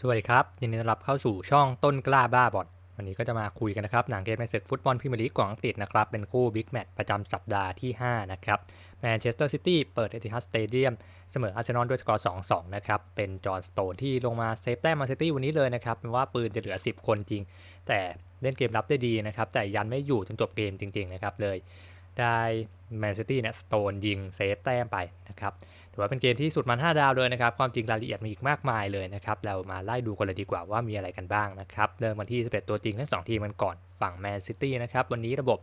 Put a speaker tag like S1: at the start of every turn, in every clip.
S1: สวัสดีครับยินดีต้อนรับเข้าสู่ช่องต้นกล้าบ้าบอดวันนี้ก็จะมาคุยกันนะครับ หนังเกมในศึกฟุตบอลพรีเมียร์ลีกของอังกฤษนะครับ เป็นคู่บิ๊กแมตช์ประจำสัปดาห์ที่ 5 นะครับแมนเชสเตอร์ซิตี้เปิดเอติฮัดสเตเดียมเสมออาร์เซนอลด้วยสกอร์ 2-2 นะครับ เป็นจอห์นสโตนที่ลงมาเซฟแต้มมาซิตี้วันนี้เลยนะครับแม้ว่าปืนจะเหลือ 10 คนจริง แต่เล่นเกมรับได้ดีนะครับ แต่ยันไม่อยู่จนจบเกมจริง ๆ นะครับเลย ได้แมนซิตี้เนี่ยสโตนยิงเซฟแต้มไปนะครับ ถือว่าเป็นเกมที่สุดมัน 5 ดาวเลยนะครับ ความจริงรายละเอียดมีอีกมากมายเลยนะครับ เรามาไล่ดูกันเลยดีกว่าว่ามีอะไรกันบ้างนะครับ เริ่มกันที่ 11 ตัวจริงทั้ง 2 ทีมกันก่อนฝั่งแมนซิตี้นะครับ วันนี้ระบบ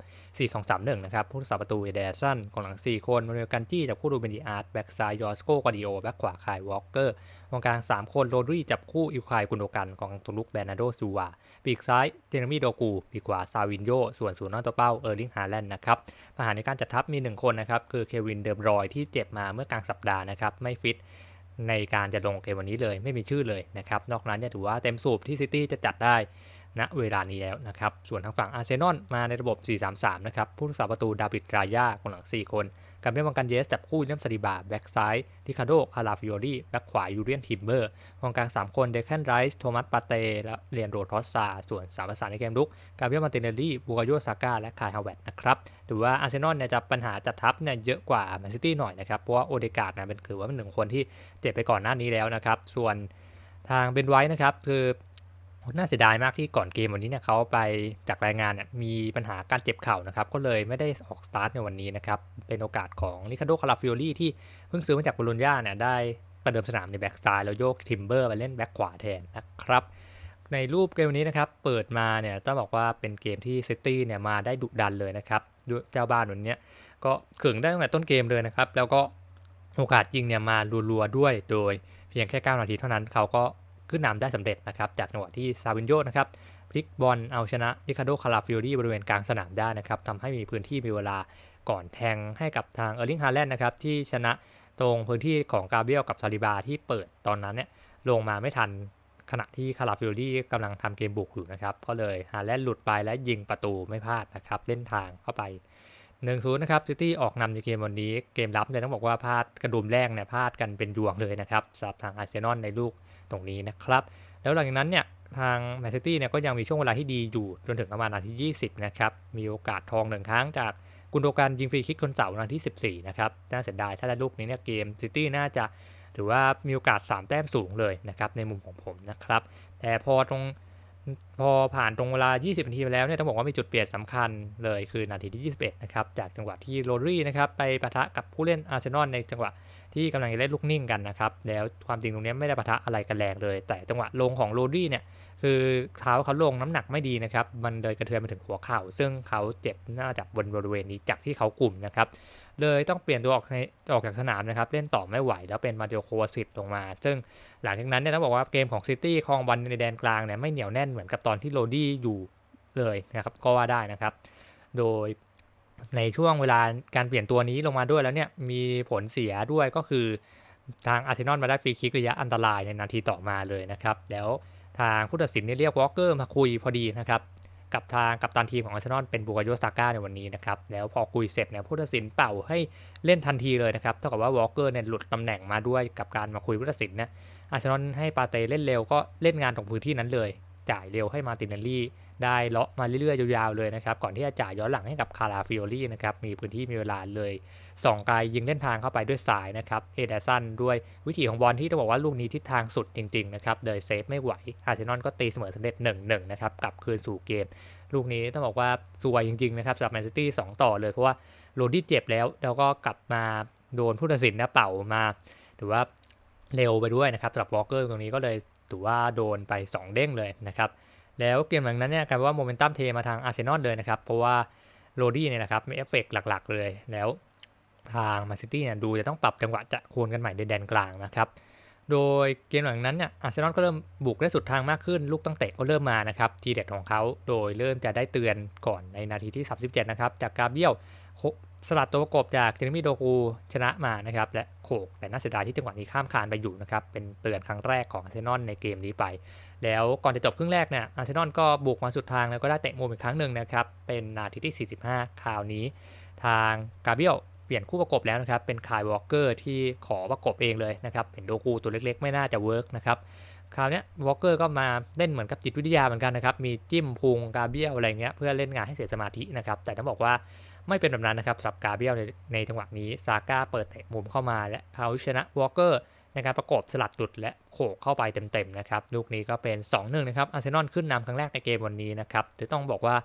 S1: 4-2-3-1 นะครับ ผู้รักษาประตูเอเดสันกองหลัง 4 คนมาเรียกันจี้จับคู่ดูเบนดีอาร์ตแบ็กซ้ายยอสโกกวาดิโอแบ็กขวาคายวอลเกอร์กองกลาง 3 คนโรดรีจับคู่อิวคายกุนโดกันกองตุลุกแบรนาโดซูวาปีกซ้ายเจนมีโดกูปีกขวาซาวินโยส่วนศูนย์นอกตัวเป้าเออร์ลิงฮาแลนด์นะครับปัญหาในการจัดทัพมี 1 คนนะครับคือเควินเดอร์บรอยที่เจ็บมาเมื่อกลางสัปดาห์นะครับไม่ฟิตในการจะลงเกมวันนี้เลย ไม่มีชื่อเลยนะครับนอกนั้นเนี่ยถือว่าเต็มสูบที่ซิตี้จะจัดได้ ณเวลานี้แล้วนะครับ ส่วนทางฝั่งอาร์เซนอลมาในระบบ 4-3-3 นะครับ ผู้รักษาประตูดาวิดรายาคนหลัง 4 คนกับเรื่องวังกันเยสจับคู่เลียมซาดิบาแบ็กซ้ายริคาโด คาราฟิโอรีแบ็กขวายูเรียนทิมเบอร์กองกลาง 3 คนเดคแคนไรส์ โทมัส ปาเตและเรียนโรทอสซา ส่วน3ประสานในเกมลุกกาเบรียลมาร์ติเนลลี่ บูกาโยซาก้า และคายฮาวเวตนะครับถือว่าอาร์เซนอลเนี่ยจะปัญหาจัดทัพเนี่ยเยอะกว่าแมนซิตี้หน่อยนะครับ เพราะว่าโอเดกาดนะเป็นคือว่าเป็นหนึ่งคนที่เจ็บไปก่อนหน้านี้แล้วนะครับ ส่วนทางเบนไว้นะครับคือ น่าเสียดายมากที่ก่อนเกมวันนี้เนี่ยเขาไปจากรายงานเนี่ยมีปัญหาการเจ็บเข่านะครับ ก็เลยไม่ได้ออกสตาร์ทในวันนี้นะครับ เป็นโอกาสของลิคาโดคาราฟิโอลี่ที่เพิ่งซื้อมาจากบโลญญาเนี่ยได้ประเดิมสนามในแบ็กซ้ายแล้วโยกทิมเบอร์ไปเล่นแบ็กขวาแทนนะครับ ในรูปเกมวันนี้นะครับ เปิดมาเนี่ยต้องบอกว่าเป็นเกมที่ซิตี้เนี่ยมาได้ดุดันเลยนะครับเจ้าบ้านวันนี้ก็ขึงได้ตั้งแต่ต้นเกมเลยนะครับ แล้วก็โอกาสยิงเนี่ยมารัวๆด้วยโดยเพียงแค่ 9 นาทีเท่านั้นเขาก็ ขึ้นนำได้สำเร็จนะครับ จากจังหวะที่ซาวินโยนะครับพลิกบอลเอาชนะริคาโดคาราฟิโอรีบริเวณกลางสนามได้นะครับทำให้มีพื้นที่มีเวลาก่อนแทงให้กับทางเออร์ลิงฮาแลนด์นะครับที่ชนะตรงพื้นที่ของกาเบียลกับซาลิบาที่เปิดตอนนั้นเนี่ยลงมาไม่ทันขณะที่คาราฟิโอรีกำลังทำเกมบุกอยู่นะครับ ก็เลยฮาแลนด์หลุดไปและยิงประตูไม่พลาดนะครับเล่นทางเข้าไปหนึ่งศูนย์นะครับซิตี้ออกนำในเกมวันนี้ เกมรับเนี่ยต้องบอกว่าพลาดกระดุมแรกเนี่ยพลาดกันเป็นยวงเลยนะครับสำหรับทางอาร์เซนอลในลูก ตรงนี้นะครับ แล้วหลังจากนั้นเนี่ยทางแมนซิตี้เนี่ยก็ยังมีช่วงเวลาที่ดีอยู่จนถึงประมาณนาที20 นะครับ มีโอกาสทองหนึ่งครั้งจากกุนโดการยิงฟรีคิกคนเสาร์นาที14 นะครับ น่าเสียดายถ้าได้ลูกนี้เนี่ยเกมซิตี้น่าจะถือว่ามีโอกาส 3 แต้มสูงเลยนะครับในมุมของผมนะครับ แต่พอตรง พอผ่านตรงเวลา 20 นาทีไปแล้วเนี่ยต้องบอกว่ามีจุดเปลี่ยนสำคัญเลยคือนาทีที่ 21 นะครับ จากจังหวะที่โรรี่นะครับไปปะทะกับผู้เล่นอาร์เซนอลในจังหวะที่กำลังจะเล่นลูกนิ่งกันนะครับ แล้วความจริงตรงนี้ไม่ได้ปะทะอะไรกันแรงเลย แต่จังหวะลงของโรรี่เนี่ยคือเท้าเขาลงน้ำหนักไม่ดีนะครับ มันเลยกระเทือนไปถึงหัวเข่า ซึ่งเขาเจ็บน่าจะบนบริเวณนี้จากที่เขากลุ่มนะครับ เลยต้องเปลี่ยนตัวออกออกจากสนามนะครับ เล่นต่อไม่ไหว แล้วเป็นมาเตโอโควาสิตลงมา ซึ่งหลังจากนั้นเนี่ยต้องบอกว่าเกมของซิตี้คลองบอลในแดนกลางเนี่ยไม่เหนียวแน่นเหมือนกับตอนที่โรดี้อยู่เลยนะครับก็ว่าได้นะครับ โดยในช่วงเวลาการเปลี่ยนตัวนี้ลงมาด้วยแล้วเนี่ยมีผลเสียด้วยก็คือทางอาร์เซนอลมาได้ฟรีคิกระยะอันตรายในนาทีต่อมาเลยนะครับ แล้วทางผู้ตัดสินเนี่ยเรียกวอลเกอร์มาคุยพอดีนะครับ กับทางกับตันทีมของอาร์เซนอลเป็นบูกาโยซาก้าในวันนี้นะครับ แล้วพอคุยเสร็จเนี่ยผู้ตัดสินเป่าให้เล่นทันทีเลยนะครับเท่ากับว่าวอลเกอร์เนี่ยหลุดตำแหน่งมาด้วยกับการมาคุยผู้ตัดสินนะอาร์เซนอลให้ปาเต้เล่นเร็วก็เล่นงานตรงพื้นที่นั้นเลย จ่ายเร็วให้มาตินเนลลี่ได้เลาะมาเรื่อยๆยาวๆเลยนะครับ ก่อนที่จะจ่ายย้อนหลังให้กับคาราฟิโอลี่นะครับ มีพื้นที่มีเวลาเลยส่องไกลยิงเล่นทางเข้าไปด้วยสายนะครับ เอเดสันด้วยวิถีของบอลที่ต้องบอกว่าลูกนี้ทิศทางสุดจริงๆนะครับเลยเซฟไม่ไหว อาร์เซนอลก็ตีเสมอสำเร็จ 1-1 นะครับกลับคืนสู่เกม ลูกนี้ต้องบอกว่าสวยจริงๆนะครับสำหรับแมนซิตี้2ต่อเลยเพราะว่าโรดี้เจ็บแล้ว แล้วก็กลับมาโดนผู้ตัดสินนะเป่ามา ถือว่าเร็วไปด้วยนะครับสำหรับวอลเกอร์ตรงนี้ก็เลย ถือว่าโดนไป 2 เด้งเลยนะครับ แล้วเกมหลังนั้นเนี่ยกลายว่าโมเมนตัมเทมาทางอาร์เซนอลเลยนะครับ เพราะว่าโรดี้เนี่ยนะครับมีเอฟเฟกหลักๆ เลย แล้วทางมาซิตี้เนี่ยดูจะต้องปรับจังหวะจะโคนกันใหม่ในแดนกลางนะครับ โดยเกมหลังนั้นเนี่ยอาร์เซนอลก็เริ่มบุกได้สุดทางมากขึ้น ลูกตั้งเตะก็เริ่มมานะครับ ทีเด็ดของเขาโดยเริ่มจะได้เตือนก่อนในนาทีที่ 37 นะครับ จากกาเบียลสลัดตัวประกบจากเจเรมี่โดกูชนะมานะครับ และโขกแต่น่าเสียดายที่จังหวะนี้ข้ามคานไปอยู่นะครับ เป็นเตือนครั้งแรกของอาร์เซนอลในเกมนี้ไป แล้วก่อนจะจบครึ่งแรกเนี่ยอาร์เซนอลก็บุกมาสุดทางแล้วก็ได้เตะมุมอีกครั้งหนึ่งนะครับเป็นนาทีที่ 45 คราวนี้ ทางกาเบียล เปลี่ยนคู่ประกบแล้วนะครับ เป็นคายวอลเกอร์ที่ขอประกบเองเลยนะครับ เห็นโดคูตัวเล็กๆ ไม่น่าจะเวิร์กนะครับ คราวนี้วอลเกอร์ก็มาเล่นเหมือนกับจิตวิทยาเหมือนกันนะครับ มีจิ้มพุงกาเบียลอะไรเงี้ยเพื่อเล่นงานให้เสียสมาธินะครับ แต่ต้องบอกว่าไม่เป็นแบบนั้นนะครับสำหรับกาเบียลในในจังหวะนี้ซาก้าเปิดเตะมุมเข้ามาและเขาชนะวอลเกอร์ในการประกบสลัดจุดและโขกเข้าไปเต็มๆนะครับลูกนี้ก็เป็น 2-1นะครับอาร์เซนอลขึ้นนำครั้งแรกในเกมวันนี้นะครับจะต้องบอกว่า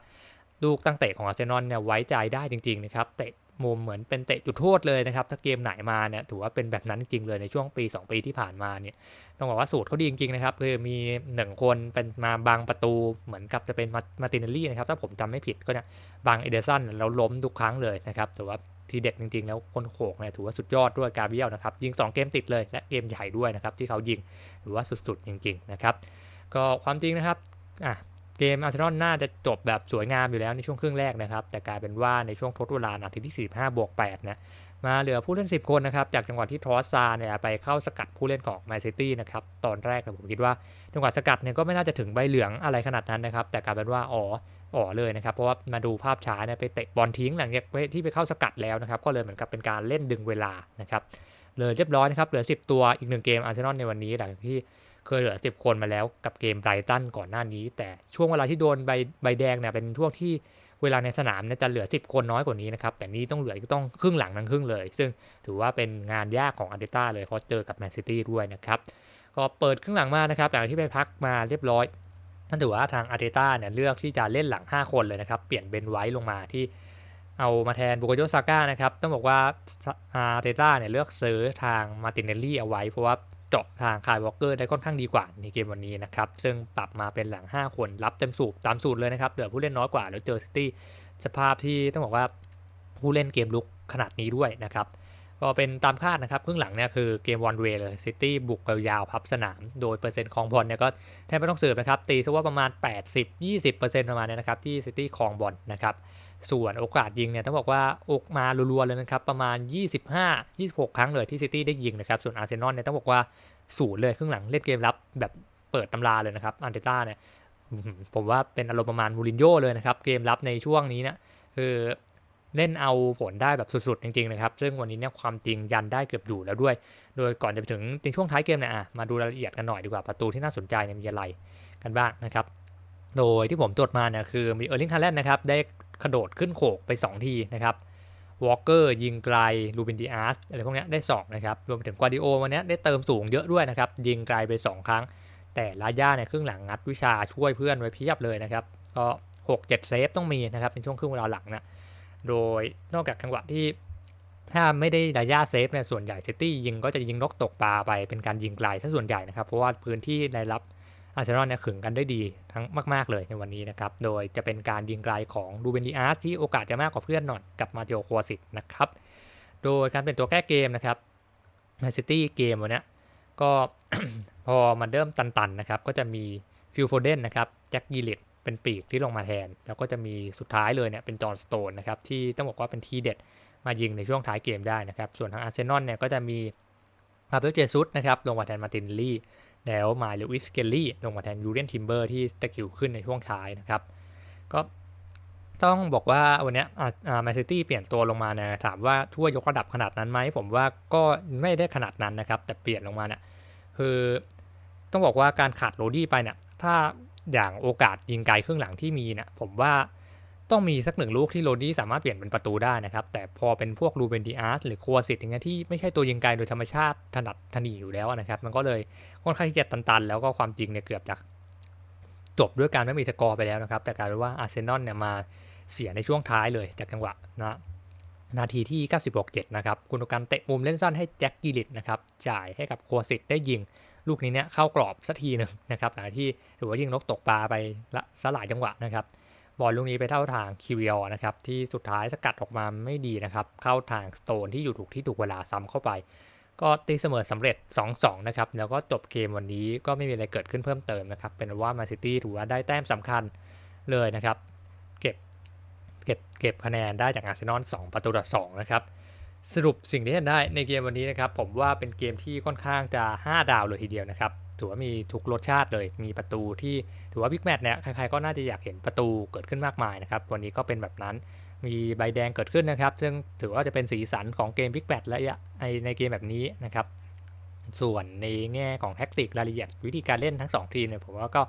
S1: ลูกตั้งเตะของอาร์เซนอลเนี่ยไว้ใจได้จริงๆนะครับเตะ มุมเหมือนเป็นเตะจุดโทษเลยนะครับ ถ้าเกมไหนมาเนี่ยถือว่าเป็นแบบนั้นจริงเลยในช่วงปี 2 ปีที่ผ่านมาเนี่ยต้องบอกว่าสูตรเขาดีจริงๆนะครับคือมีหนึ่งคนเป็นมาบังประตูเหมือนกับจะเป็นมาตินเนลลี่นะครับถ้าผมจำไม่ผิดก็เนี่ยบังเอเดอร์สันแล้วล้มทุกครั้งเลยนะครับแต่ว่าทีเด็ดจริงๆ แล้วคนโขกเนี่ยถือว่าสุดยอดด้วยกาเบียลนะครับยิง 2 เกมติดเลยและเกมใหญ่ด้วยนะครับที่เขายิงถือว่าสุดๆจริงๆนะครับก็ความจริงนะครับอะ เกมอาร์เซนอลน่าจะจบแบบสวยงามอยู่แล้วในช่วงครึ่งแรกนะครับ แต่กลายเป็นว่าในช่วงทดเวลานาทีที่ 45 บวก 8 นะ มาเหลือผู้เล่น 10 คนนะครับ จากจังหวะที่ทรอสซาเนี่ยไปเข้าสกัดผู้เล่นของแมนซิตี้นะครับ ตอนแรกเนี่ยผมคิดว่าจังหวะสกัดเนี่ยก็ไม่น่าจะถึงใบเหลืองอะไรขนาดนั้นนะครับ แต่กลายเป็นว่าอ๋ออ๋อเลยนะครับ เพราะว่ามาดูภาพช้าเนี่ยไปเตะบอลทิ้งหลังจากที่ไปเข้าสกัดแล้วนะครับ ก็เลยเหมือนกับเป็นการเล่นดึงเวลานะครับเลยเรียบร้อยนะครับเหลือ 10 ตัวอีกหนึ่งเกมอาร์เซนอลในวันนี้หลังที่ เคยเหลือ 10 คนมาแล้วกับเกมไบรตันก่อนหน้านี้ แต่ช่วงเวลาที่โดนใบใบแดงเนี่ยเป็นช่วงที่เวลาในสนามเนี่ยจะเหลือ 10 คนน้อยกว่านี้นะครับ แต่นี้ต้องเหลือต้องครึ่งหลังทั้งครึ่งเลย ซึ่งถือว่าเป็นงานยากของอาร์เตต้าเลยเพราะเจอกับแมนซิตี้ด้วยนะครับก็เปิดครึ่งหลังมานะครับหลังที่ไปพักมาเรียบร้อยนั่นถือว่าทางอาร์เตต้าเนี่ยเลือกที่จะเล่นหลัง 5 คนเลยนะครับเปลี่ยนเบนไว้ลงมาที่เอามาแทนบุกโยซาก้านะครับต้องบอกว่าอาร์เตต้าเนี่ยเลือกซื้อทางมาตินเนลลี่เอาไว้เพราะว่า เจาะทางคายวอลเกอร์ได้ค่อนข้างดีกว่าในเกมวันนี้นะครับ ซึ่งปรับมาเป็นหลัง 5 คนรับเต็มสูบตามสูตรเลยนะครับเหลือผู้เล่นน้อยกว่าแล้วเจอซิตี้สภาพที่ต้องบอกว่าผู้เล่นเกมลุกขนาดนี้ด้วยนะครับ ก็เป็นตามคาดนะครับครึ่งหลังเนี่ยคือเกมวันเวเลยซิตี้บุกยาวพับสนาม โดยเปอร์เซ็นต์ของบอลเนี่ยก็แทบไม่ต้องสืบนะครับ ตีซะว่าประมาณ 80-20%ประมาณนี้นะครับที่ซิตี้ครองบอลนะครับส่วนโอกาสยิงเนี่ยต้องบอกว่าอกมารัวๆเลยนะครับ ประมาณ 25-26 ครั้งเลยที่ซิตี้ได้ยิงนะครับส่วนอาร์เซนอลเนี่ยต้องบอกว่าศูนย์เลยครึ่งหลังเล่นเกมรับแบบเปิดตำราเลยนะครับอันเดต้าเนี่ยผมว่าเป็นอารมณ์ประมาณมูรินโญ่เลยนะครับเกมรับในช่วงนี้เนี่ยคือ เล่นเอาผลได้แบบสุดๆ จริงๆนะครับ ซึ่งวันนี้เนี่ยความจริงยันได้เกือบอยู่แล้วด้วย โดยก่อนจะไปถึงในช่วงท้ายเกมเนี่ยมาดูรายละเอียดกันหน่อยดีกว่าประตูที่น่าสนใจเนี่ยมีอะไรกันบ้างนะครับ โดยที่ผมจดมาเนี่ยคือมีเออร์ลิงฮาแลนด์นะครับได้กระโดดขึ้นโขกไป 2 ทีนะครับวอลเกอร์ยิงไกลลูบินดีอาร์สอะไรพวกนี้ได้ 2 นะครับ รวมไปถึงกวาดิโอวันนี้ได้เติมสูงเยอะด้วยนะครับ ยิงไกลไป 2 ครั้ง แต่ลาย่าเนี่ยครึ่งหลังงัดวิชาช่วยเพื่อนไว้เพียบเลยนะครับก็6 7เซฟต้องมีนะครับในช่วงครึ่งเวลาหลังนะ โดยนอกจากจังหวะที่ถ้าไม่ได้ดาย่าเซฟเนี่ยส่วนใหญ่ซิตี้ยิงก็จะยิงนกตกปลาไปเป็นการยิงไกลซะส่วนใหญ่นะครับ เพราะว่าพื้นที่ได้รับอาร์เซนอลเนี่ยขึงกันได้ดีทั้งมาก ๆ เลยในวันนี้นะครับ โดยจะเป็นการยิงไกลของดูเบนดีอาร์สที่โอกาสจะมากกว่าเพื่อนหน่อยกับมาเจโอควอสิตนะครับ โดยการเป็นตัวแก้เกมนะครับแมนซิตี้เกมวันนี้ก็พอมันเริ่มตัน ๆ นะครับ ก็จะมีฟิลโฟเดนนะครับแจ็คยีลิต เป็นปีกที่ลงมาแทน แล้วก็จะมีสุดท้ายเลยเนี่ยเป็นจอห์นสโตนนะครับที่ต้องบอกว่าเป็นทีเด็ดมายิงในช่วงท้ายเกมได้นะครับ ส่วนทางอาร์เซนอลเนี่ยก็จะมีพาเปลเจซุสนะครับลงมาแทนมาตินลี่ แล้วมาเลวิสเกลลี่ลงมาแทนยูเรียนทิมเบอร์ที่ตะคิวขึ้นในช่วงท้ายนะครับ ก็ต้องบอกว่าวันนี้แมนซิตี้เปลี่ยนตัวลงมานะถามว่าช่วยกระดับขนาดนั้นไหมผมว่าก็ไม่ได้ขนาดนั้นนะครับ แต่เปลี่ยนลงมาเนี่ยคือต้องบอกว่าการขาดโรดี้ไปเนี่ยถ้า อย่างโอกาสยิงไกลครึ่งหลังที่มีเนี่ยผมว่าต้องมีสักหนึ่งลูกที่โรดี้สามารถเปลี่ยนเป็นประตูได้นะครับ แต่พอเป็นพวกรูเบนดีอาร์สหรือคัวซิตอย่างเงี้ยที่ไม่ใช่ตัวยิงไกลโดยธรรมชาติถนัดถนีอยู่แล้วนะครับ มันก็เลยค่อนข้างที่จะตันๆ แล้วก็ความจริงเนี่ยเกือบจะจบด้วยการไม่มีสกอร์ไปแล้วนะครับ แต่กลายเป็นว่าอาร์เซนอลเนี่ยมาเสียในช่วงท้ายเลยจากจังหวะนะนาทีที่ 96-7 นะครับ คุณการเตะมุมเล่นสั้นให้แจ็คกิลิตนะครับจ่ายให้กับคัวซิตได้ยิง ลูกนี้เนี่ยเข้ากรอบสักทีหนึ่งนะครับหลังที่ถือว่ายิงนกตกปลาไปละสลายจังหวะนะครับบอลลูกนี้ไปเท่าทางคิวิอนะครับที่สุดท้ายสกัดออกมาไม่ดีนะครับเข้าทางสโตนที่อยู่ถูกที่ถูกเวลาซ้ำเข้าไป ก็ตีเสมอสำเร็จ 2-2 นะครับแล้วก็จบเกมวันนี้ก็ไม่มีอะไรเกิดขึ้นเพิ่มเติมนะครับเป็นว่ามาซิตี้ถือว่าได้แต้มสำคัญเลยนะครับ เก็บเก็บเก็บคะแนนได้จากอาร์เซนอล2ประตูต่อ2นะครับ สรุปสิ่งที่เห็นได้ในเกมวันนี้นะครับผมว่าเป็นเกมที่ค่อนข้างจะ 5 ดาวเลยทีเดียวนะครับถือว่ามีทุกรสชาติเลย มีประตูที่ถือว่าบิ๊กแมตช์เนี่ยใครๆก็น่าจะอยากเห็นประตูเกิดขึ้นมากมายนะครับวันนี้ก็เป็นแบบนั้นมีใบแดงเกิดขึ้นนะครับ ซึ่งถือว่าจะเป็นสีสันของเกมบิ๊กแบทและในในเกมแบบนี้นะครับส่วนในแง่ของแท็กติกรายละเอียดวิธีการเล่นทั้ง 2 ทีมเนี่ยผมว่าก็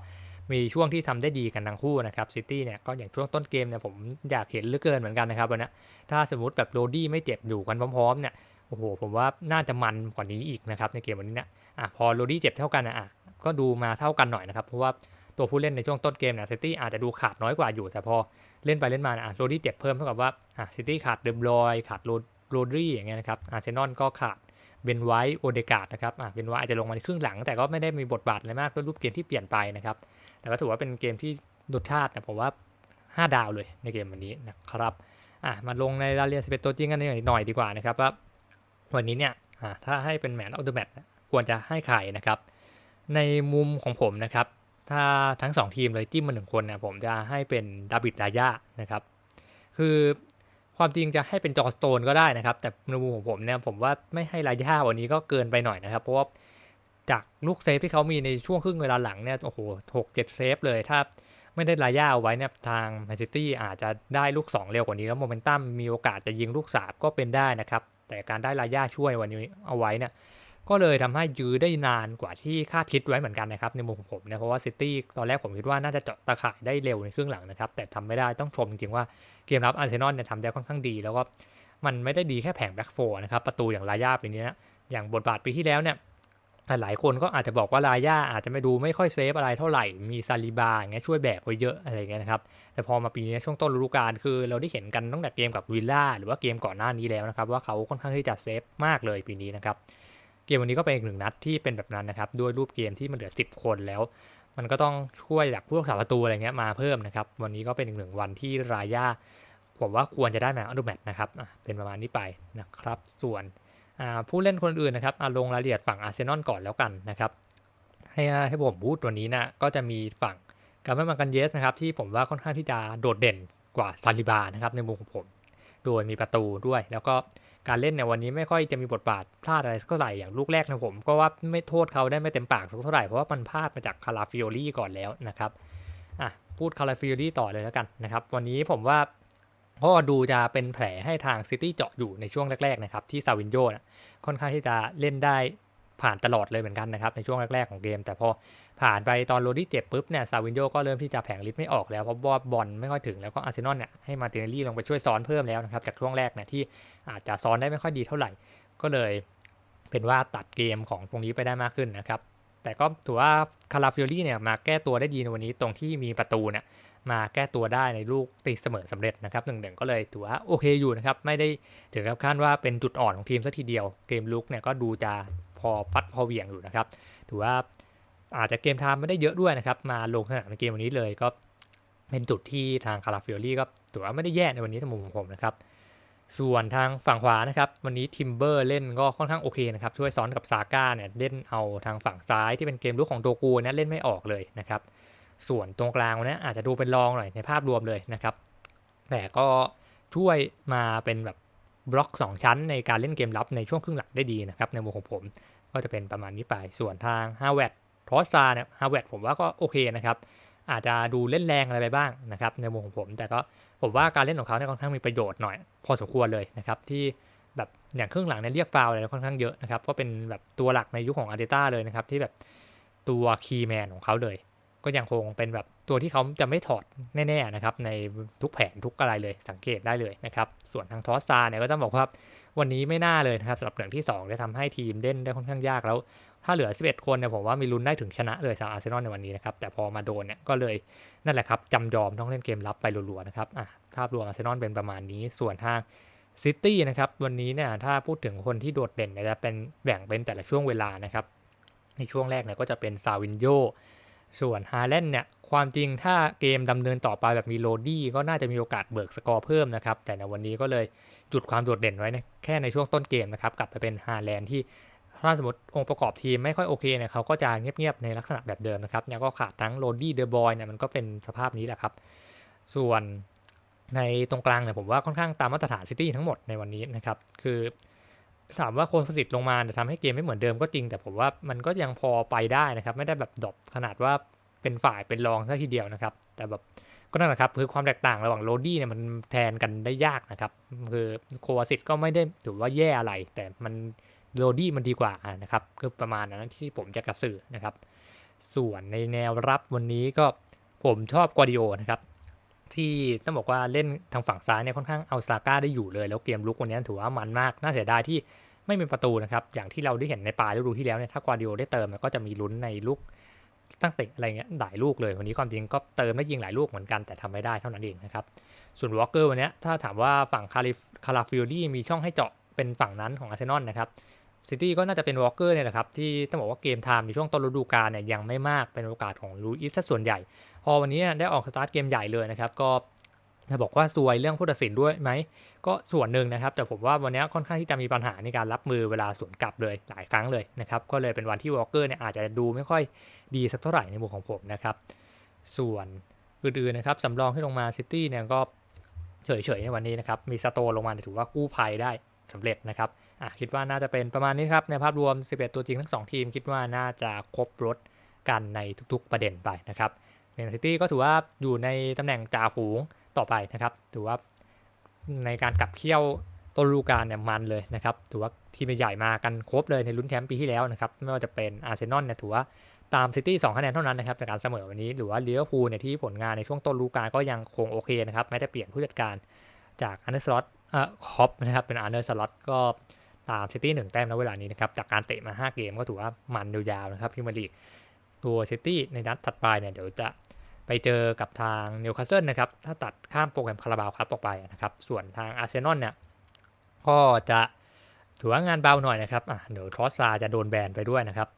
S1: มีช่วงที่ทำได้ดีกันทั้งคู่นะครับซิตี้เนี่ยก็อย่างช่วงต้นเกมเนี่ยผมอยากเห็นเหลือเกินเหมือนกันนะครับวันนี้ถ้าสมมติแบบโรดี้ไม่เจ็บอยู่กันพร้อมๆเนี่ยโอ้โหผมว่าน่าจะมันกว่านี้อีกนะครับในเกมวันนี้เนี่ยอะพอโรดี้เจ็บเท่ากันนะอะก็ดูมาเท่ากันหน่อยนะครับเพราะว่าตัวผู้เล่นในช่วงต้นเกมเนี่ยซิตี้อาจจะดูขาดน้อยกว่าอยู่ แต่พอเล่นไปเล่นมาอะโรดี้เจ็บเพิ่มเท่ากับว่าอะซิตี้ขาดเดบรอยขาดโรโรดี้อย่างเงี้ยนะครับอาร์เซนอลก็ขาด เบนไวท์โอเดกาดนะครับอ่าเบนไวท์อาจจะลงมาในครึ่งหลัง แต่ก็ไม่ได้มีบทบาทอะไรมากด้วยรูปเกมที่เปลี่ยนไปนะครับ แต่ก็ถือว่าเป็นเกมที่รสชาตินะผมว่า 5 ดาวเลยในเกมวันนี้นะครับอะมาลงในรายละเอียดสเปตัวจริงกันหน่อยหน่อยดีกว่านะครับว่าวันนี้เนี่ยอ่าถ้าให้เป็นแมนออฟเมตควรจะให้ใครนะครับ ในมุมของผมนะครับ ถ้าทั้ง 2 ทีมเลยจิ้มมาหนึ่งคนนะผมจะให้เป็นดาบิดดายานะครับ คือ ความจริงจะให้เป็นจอสโตนก็ได้นะครับ แต่ในมุมของผมเนี่ยผมว่าไม่ให้รายาวันนี้ก็เกินไปหน่อยนะครับ เพราะว่าจากลูกเซฟที่เขามีในช่วงครึ่งเวลาหลังเนี่ยโอ้โหหกเจ็ดเซฟเลยถ้าไม่ได้รายาเอาไว้เนี่ยทางแมนซิตี้อาจจะได้ลูก 2 เร็วกว่านี้แล้วโมเมนตัมมีโอกาสจะยิงลูก3ก็เป็นได้นะครับ แต่การได้รายาช่วยวันนี้เอาไว้เนี่ย ก็เลยทำให้ยื้อได้นานกว่าที่คาดคิดไว้เหมือนกันนะครับในมุมของผมเนี่ยเพราะว่าซิตี้ตอนแรกผมคิดว่าน่าจะเจาะตะข่ายได้เร็วในครึ่งหลังนะครับแต่ทำไม่ได้ต้องชมจริงๆว่าเกมรับอาร์เซนอลเนี่ยทำได้ค่อนข้างดี แล้วก็มันไม่ได้ดีแค่แผงแบ็กโฟนะครับประตูอย่างลายาปีนี้นะอย่างบทบาทปีที่แล้วเนี่ยหลายคนก็อาจจะบอกว่าลายาอาจจะไม่ดูไม่ค่อยเซฟอะไรเท่าไหร่ มีซาลิบาอย่างเงี้ยช่วยแบกไว้เยอะอะไรเงี้ยนะครับ แต่พอมาปีนี้ช่วงต้นฤดูกาลคือเราได้เห็นกันตั้งแต่เกมกับวิลล่าหรือว่าเกมก่อนหน้านี้แล้วนะครับ ว่าเขาค่อนข้างที่จะเซฟมากเลยปีนี้นะครับ เกมวันนี้ก็เป็นอีกหนึ่งนัดที่เป็นแบบนั้นนะครับ ด้วยรูปเกมที่มันเหลือ 10 คนแล้ว มันก็ต้องช่วยจากพวกสาประตูอะไรเงี้ยมาเพิ่มนะครับ วันนี้ก็เป็นอีกหนึ่งวันที่รายาผมว่าควรจะได้แมตช์อันดูแมตช์นะครับเป็นประมาณนี้ไปนะครับ ส่วนผู้เล่นคนอื่นนะครับลงรายละเอียดฝั่งอาร์เซนอลก่อนแล้วกันนะครับให้ให้ผมพูดตัวนี้นะก็จะมีฝั่งการไม่มากันเยสนะครับที่ผมว่าค่อนข้างที่จะโดดเด่นกว่าซาลิบานะครับในมุมของผม โดยมีประตูด้วย แล้วก็ การเล่นในวันนี้ไม่ค่อยจะมีบทบาทพลาดอะไรเท่าไหร่อย่างลูกแรกนะผม ก็ว่าไม่โทษเขาได้ไม่เต็มปากสักเท่าไหร่เพราะว่ามันพลาดมาจากคาราฟิโอรี่ก่อนแล้วนะครับอะพูดคาราฟิโอรี่ต่อเลยแล้วกันนะครับ วันนี้ผมว่าก็ดูจะเป็นแผลให้ทางซิตี้เจาะอยู่ในช่วงแรกๆนะครับที่ซาวินโยนะค่อนข้างที่จะเล่นได้ ผ่านตลอดเลยเหมือนกันนะครับในช่วงแรกๆของเกม แต่พอผ่านไปตอนโรดี้เจ็บปุ๊บเนี่ยซาวินโยก็เริ่มที่จะแผงลิฟไม่ออกแล้วเพราะว่าบอลไม่ค่อยถึงแล้วก็อาร์เซนอลเนี่ยให้มาติเนลลี่ลงไปช่วยซ้อนเพิ่มแล้วนะครับจากช่วงแรกเนี่ยที่อาจจะซ้อนได้ไม่ค่อยดีเท่าไหร่ ก็เลยเป็นว่าตัดเกมของตรงนี้ไปได้มากขึ้นนะครับแต่ก็ถือว่าคาราฟิโอลี่เนี่ยมาแก้ตัวได้ดีในวันนี้ตรงที่มีประตูเนี่ยมาแก้ตัวได้ในลูกตีเสมอสำเร็จนะครับหนึ่งหนึ่งก็เลยถือว่าโอเคอยู่นะครับ ไม่ได้ถึงกับขั้นว่าเป็นจุดอ่อนของทีมสัทีเดียว เกมลุกเนี่ยก็ดูจะ พอฟัดพอเหวี่ยงอยู่นะครับ ถือว่าอาจจะเกมไทม์ไม่ได้เยอะด้วยนะครับ มาลงสนามในเกมวันนี้เลยก็เป็นจุดที่ทางคาราฟิโอลี่ก็ถือว่าไม่ได้แย่ในวันนี้ในมุมของผมนะครับ ส่วนทางฝั่งขวานะครับ วันนี้ทิมเบอร์เล่นก็ค่อนข้างโอเคนะครับ ช่วยซ้อนกับซาก้าเนี่ยเล่นเอาทางฝั่งซ้ายที่เป็นเกมลุกของโดกูเนี่ยเล่นไม่ออกเลยนะครับ ส่วนตรงกลางวันนี้อาจจะดูเป็นรองหน่อยในภาพรวมเลยนะครับ แต่ก็ช่วยมาเป็นแบบ บล็อก 2 ชั้นในการเล่นเกมรับในช่วงครึ่งหลังได้ดีนะครับในมุมของผม ก็จะเป็นประมาณนี้ไป ส่วนทางฮาวเวตทอสซาเนี่ยฮาวเวตผมว่าก็โอเคนะครับอาจจะดูเล่นแรงอะไรไปบ้างนะครับในมุมของผม แต่ก็ผมว่าการเล่นของเขาเนี่ยค่อนข้างมีประโยชน์หน่อย พอสมควรเลยนะครับที่แบบอย่างครึ่งหลังเนี่ยเรียกฟาวอะไรค่อนข้างเยอะนะครับก็เป็นแบบตัวหลักในยุคของอาร์เตต้าเลยนะครับที่แบบตัวคีย์แมนของเขาเลย ก็ยังคงเป็นแบบตัวที่เขาจะไม่ถอดแน่ๆนะครับในทุกแผนทุกอะไรเลยสังเกตได้เลยนะครับ ส่วนทางทอสซาเนี่ยก็ต้องบอกว่าวันนี้ไม่น่าเลยนะครับสำหรับเหลืองที่2จะทำให้ทีมเล่นได้ค่อนข้างยากแล้ว ถ้าเหลือ 11 คนเนี่ยผมว่ามีลุ้นได้ถึงชนะเลยสำหรับอาร์เซนอลในวันนี้นะครับแต่พอมาโดนเนี่ยก็เลยนั่นแหละครับจำยอมต้องเล่นเกมรับไปรัวๆนะครับอะภาพรวมอาร์เซนอลเป็นประมาณนี้ส่วนทางซิตี้นะครับวันนี้เนี่ยถ้าพูดถึงคนที่โดดเด่นเนี่ยจะเป็นแบ่งเป็นแต่ละช่วงเวลานะครับในช่วงแรกเนี่ยก็จะเป็นซาวินโย ส่วนฮาแลนด์เนี่ยความจริงถ้าเกมดำเนินต่อไปแบบมีโรดี้ก็น่าจะมีโอกาสเบิกสกอร์เพิ่มนะครับ แต่ในวันนี้ก็เลยจุดความโดดเด่นไว้แค่ในช่วงต้นเกมนะครับ กลับไปเป็นฮาแลนด์ที่ถ้าสมมติองค์ประกอบทีมไม่ค่อยโอเคเนี่ยเขาก็จะเงียบๆในลักษณะแบบเดิมนะครับเนี่ยก็ขาดทั้งโรดี้เดอะบอยเนี่ยมันก็เป็นสภาพนี้แหละครับ ส่วนในตรงกลางเนี่ยผมว่าค่อนข้างตามมาตรฐานซิตี้ทั้งหมดในวันนี้นะครับ คือ ถามว่าโคฟสิตลงมาจะทำให้เกมไม่เหมือนเดิมก็จริง แต่ผมว่ามันก็ยังพอไปได้นะครับ ไม่ได้แบบดรอปขนาดว่าเป็นฝ่ายเป็นรองซะทีเดียวนะครับ แต่แบบก็นั่นแหละครับคือความแตกต่างระหว่างโรดี้เนี่ยมันแทนกันได้ยากนะครับ คือโควาซิตก็ไม่ได้ถือว่าแย่อะไร แต่มันโรดี้มันดีกว่านะครับ คือประมาณนั้นที่ผมจะกระสื่อนะครับ ส่วนในแนวรับวันนี้ก็ผมชอบกวาดิโอนะครับ ที่ต้องบอกว่าเล่นทางฝั่งซ้ายเนี่ยค่อนข้างเอาซาก้าได้อยู่เลย แล้วเกมลุกวันนี้ถือว่ามันมาก น่าเสียดายที่ไม่มีประตูนะครับ อย่างที่เราได้เห็นในปลายฤดูที่แล้วเนี่ยถ้ากวาดิโอได้เติมก็จะมีลุ้นในลูกตั้งเตะอะไรเงี้ยหลายลูกเลยวันนี้ความจริงก็เติมได้ยิงหลายลูกเหมือนกันแต่ทำไม่ได้เท่านั้นเองนะครับส่วนวอลเกอร์วันนี้ถ้าถามว่าฝั่งคาริคาราฟิลลี่มีช่องให้เจาะเป็นฝั่งนั้นของอาร์เซนอลนะครับ ซิตี้ก็น่าจะเป็นวอลเกอร์เนี่ยแหละครับที่ต้องบอกว่าเกมไทม์ในช่วงต้นฤดูกาลเนี่ยยังไม่มากเป็นโอกาสของลูอิสซะส่วนใหญ่ พอวันนี้ได้ออกสตาร์ทเกมใหญ่เลยนะครับก็จะบอกว่าซวยเรื่องผู้ตัดสินด้วยไหม ก็ส่วนหนึ่งนะครับ แต่ผมว่าวันนี้ค่อนข้างที่จะมีปัญหาในการรับมือเวลาสวนกลับเลยหลายครั้งเลยนะครับ ก็เลยเป็นวันที่วอลเกอร์เนี่ยอาจจะดูไม่ค่อยดีสักเท่าไหร่ในมุมของผมนะครับ ส่วนอื่นๆนะครับสำรองที่ลงมาซิตี้เนี่ยก็เฉยๆในวันนี้นะครับ มีสโตลงมาถือว่ากู้ภัยได้ สำเร็จนะครับอะคิดว่าน่าจะเป็นประมาณนี้ครับในภาพรวม 11 ตัวจริงทั้ง 2 ทีม คิดว่าน่าจะครบรถกันในทุกๆประเด็นไปนะครับแมนซิตี้ก็ถือว่าอยู่ในตำแหน่งจ่าฝูงต่อไปนะครับ ถือว่าในการกลับเคี่ยวต้นฤดูกาลเนี่ยมันเลยนะครับ ถือว่าทีมใหญ่มากันครบเลยในลุ้นแชมป์ปีที่แล้วนะครับ ไม่ว่าจะเป็นอาร์เซนอลเนี่ยถือว่าตามซิตี้2คะแนนเท่านั้นนะครับจากการเสมอวันนี้ หรือว่าลิเวอร์พูลเนี่ยที่ผลงานในช่วงต้นฤดูกาลก็ยังคงโอเคนะครับแม้แต่เปลี่ยนผู้จัดการจากอันเดอร์สล็อต อ่อคอปนะครับเป็นอันเดอร์สล็อตก็ตามซิตี้หนึ่งแต้มในเวลานี้นะครับจากการเตะมา 5 เกมก็ถือว่ามันยาวๆนะครับพรีเมียร์ลีกตัวซิตี้ในนัดถัดไปเนี่ยเดี๋ยวจะไปเจอกับทางนิวคาสเซิลนะครับถ้าตัดข้ามโปรแกรมคาราบาวครับออกไปนะครับส่วนทางอาร์เซนอลเนี่ยก็จะถือว่างานเบาหน่อยนะครับอะเดี๋ยวทรอสซาจะโดนแบนไปด้วยนะครับ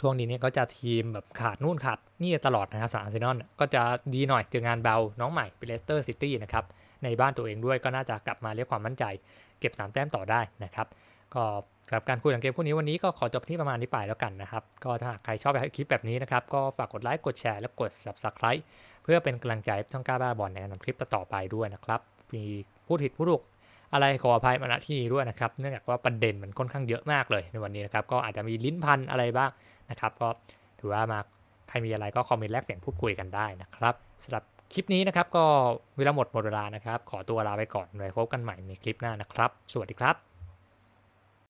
S1: ช่วงนี้เนี่ยก็จะทีมแบบขาดนู่นขาดนี่ตลอดนะครับสารอาร์เซนอลก็จะดีหน่อยเจองานเบาน้องใหม่เป็นเลสเตอร์ซิตี้นะครับ ในบ้านตัวเองด้วยก็น่าจะกลับมาเรียกความมั่นใจ เก็บ3แต้มต่อได้นะครับ ก็สำหรับการคุยของเกมพวกนี้วันนี้ก็ขอจบที่ประมาณนี้ไปแล้วกันนะครับ ก็ถ้าหากใครชอบคลิปแบบนี้นะครับ ก็ฝากกดไลค์กดแชร์และกด subscribe เพื่อเป็นกำลังใจให้ช่องกล้าบ้าบอลในการทำคลิปต่อไปด้วยนะครับมีผู้ผิดผู้ถูกอะไรขออภัยมาณที่นี้ด้วยนะครับ เนื่องจากว่าประเด็นมันค่อนข้างเยอะมากเลยในวันนี้นะครับ ก็อาจจะมีลิ้นพันอะไรบ้างนะครับ ก็ถือว่ามาใครมีอะไรก็คอมเมนต์แลกเปลี่ยนพูดคุยกันได้นะครับสำหรับ คลิปนี้นะครับก็เวลาหมดหมดเวลานะครับ ขอตัวลาไปก่อนไว้พบกันใหม่ในคลิปหน้านะครับ สวัสดีครับ